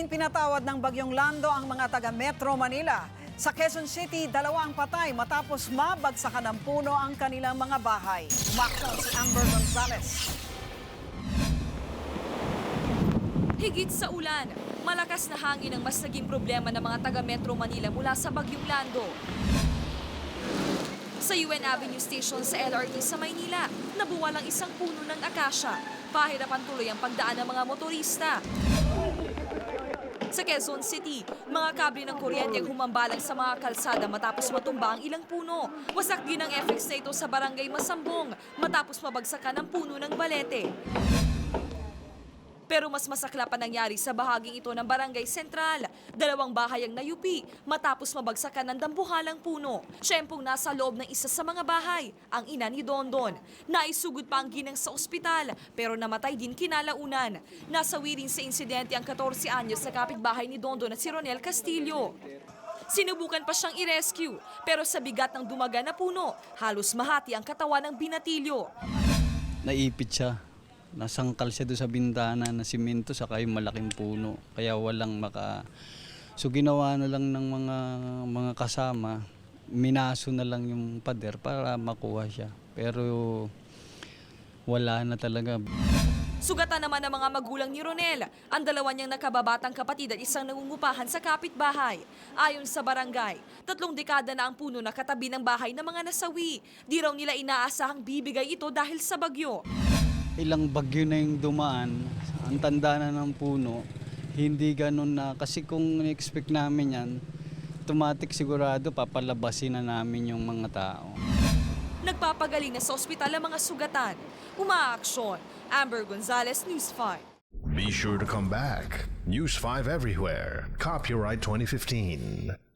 Rin pinatawad ng Bagyong Lando ang mga taga Metro Manila. Sa Quezon City, dalawa ang patay matapos mabagsakan ng puno ang kanilang mga bahay. Umaksyon si Amber Gonzalez. Higit sa ulan, malakas na hangin ang mas naging problema ng mga taga Metro Manila mula sa Bagyong Lando. Sa UN Avenue Station sa LRT sa Maynila, nabuwal ang isang puno ng akasya. Pahirapan tuloy ang pagdaan ng mga motorista. Sa Quezon City, mga kable ng kuryente ang humambalang sa mga kalsada matapos matumba ang ilang puno. Wasak din ang FX na ito sa barangay Masambong matapos mabagsakan ang puno ng balete. Pero mas masakla pa nangyari sa bahaging ito ng Barangay Sentral. Dalawang bahay ang nayupi matapos mabagsakan ng dambuhalang puno. Siyempong nasa loob ng isa sa mga bahay, ang ina ni Dondon. Naisugod pa ang ginang sa ospital pero namatay din kinalaunan. Nasawi rin sa insidente ang 14 anyos sa kapitbahay ni Dondon na si Ronel Castillo. Sinubukan pa siyang i-rescue pero sa bigat ng dumaga na puno, halos mahati ang katawan ng binatilyo. naipit siya. Nasangkal siya doon sa bintana na simento saka yung malaking puno. Kaya walang maka... So ginawa na lang ng mga mga kasama, minaso na lang yung pader para makuha siya. Pero wala na talaga. Sugatan naman ng mga magulang ni Ronel, ang dalawa niyang nakababatang kapatid at isang nangungupahan sa kapitbahay. Ayon sa barangay, tatlong dekada na ang puno na katabi ng bahay ng mga nasawi. Di raw nila inaasahang bibigay ito dahil sa bagyo. Ilang bagyo na yung dumaan, ang tanda na ng puno, hindi ganun na. Kasi kung expect namin yan, automatic sigurado papalabasin na namin yung mga tao. Nagpapagaling na sa ospital ang mga sugatan. Umaaksyon. Amber Gonzalez, News 5. Be sure to come back. News 5 everywhere. Copyright 2015.